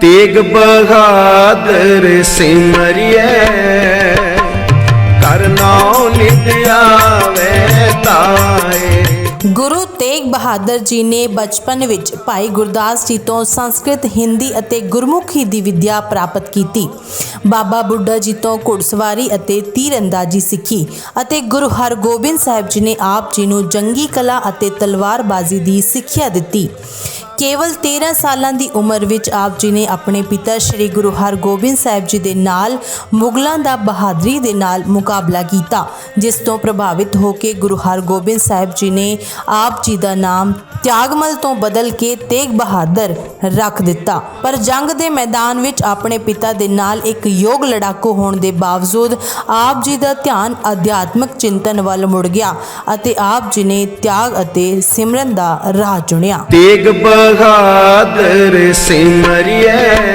ਤੇਗ ਬਹਾਦਰ ਸਿਮਰਿਐ ਕਰਨਾਉ ਨਿਤ ਤਾਏ। ਗੁਰੂ ਤੇਗ ਬਹਾਦਰ ਜੀ ਨੇ ਬਚਪਨ ਵਿੱਚ ਭਾਈ ਗੁਰਦਾਸ ਜੀ ਤੋਂ ਸੰਸਕ੍ਰਿਤ, ਹਿੰਦੀ ਅਤੇ ਗੁਰਮੁਖੀ ਦੀ ਵਿੱਦਿਆ ਪ੍ਰਾਪਤ ਕੀਤੀ। ਬਾਬਾ ਬੁੱਢਾ ਜੀ ਤੋਂ ਘੁੜਸਵਾਰੀ ਅਤੇ ਤੀਰਅੰਦਾਜ਼ੀ ਸਿੱਖੀ ਅਤੇ ਗੁਰੂ ਹਰਗੋਬਿੰਦ ਸਾਹਿਬ ਜੀ ਨੇ ਆਪ ਜੀ ਨੂੰ ਜੰਗੀ ਕਲਾ ਅਤੇ ਤਲਵਾਰਬਾਜ਼ੀ ਦੀ ਸਿੱਖਿਆ ਦਿੱਤੀ। ਕੇਵਲ 13 ਸਾਲਾਂ ਦੀ ਉਮਰ ਵਿੱਚ ਆਪ ਜੀ ਨੇ ਆਪਣੇ ਪਿਤਾ ਸ੍ਰੀ ਗੁਰੂ ਹਰਗੋਬਿੰਦ ਸਾਹਿਬ ਜੀ ਦੇ ਨਾਲ ਮੁਗਲਾਂ ਦਾ ਬਹਾਦਰੀ ਦੇ ਨਾਲ ਮੁਕਾਬਲਾ ਕੀਤਾ, ਜਿਸ ਤੋਂ ਪ੍ਰਭਾਵਿਤ ਹੋ ਕੇ ਗੁਰੂ ਹਰਗੋਬਿੰਦ ਸਾਹਿਬ ਜੀ ਨੇ ਆਪ ਜੀ ਦਾ ਨਾਮ ਤਿਆਗਮਲ ਤੋਂ ਬਦਲ ਕੇ ਤੇਗ ਬਹਾਦਰ ਰੱਖ ਦਿੱਤਾ। ਪਰ ਜੰਗ ਦੇ ਮੈਦਾਨ ਵਿੱਚ ਆਪਣੇ ਪਿਤਾ ਦੇ ਨਾਲ ਇੱਕ ਯੋਗ ਲੜਾਕੂ ਹੋਣ ਦੇ ਬਾਵਜੂਦ ਆਪ ਜੀ ਦਾ ਧਿਆਨ ਅਧਿਆਤਮਕ ਚਿੰਤਨ ਵੱਲ ਮੁੜ ਗਿਆ ਅਤੇ ਆਪ ਜੀ ਨੇ ਤਿਆਗ ਅਤੇ ਸਿਮਰਨ ਦਾ ਰਾਹ ਚੁਣਿਆ। ਤੇਗ ਬਹਾਦਰ ਸਿਮਰਿਐ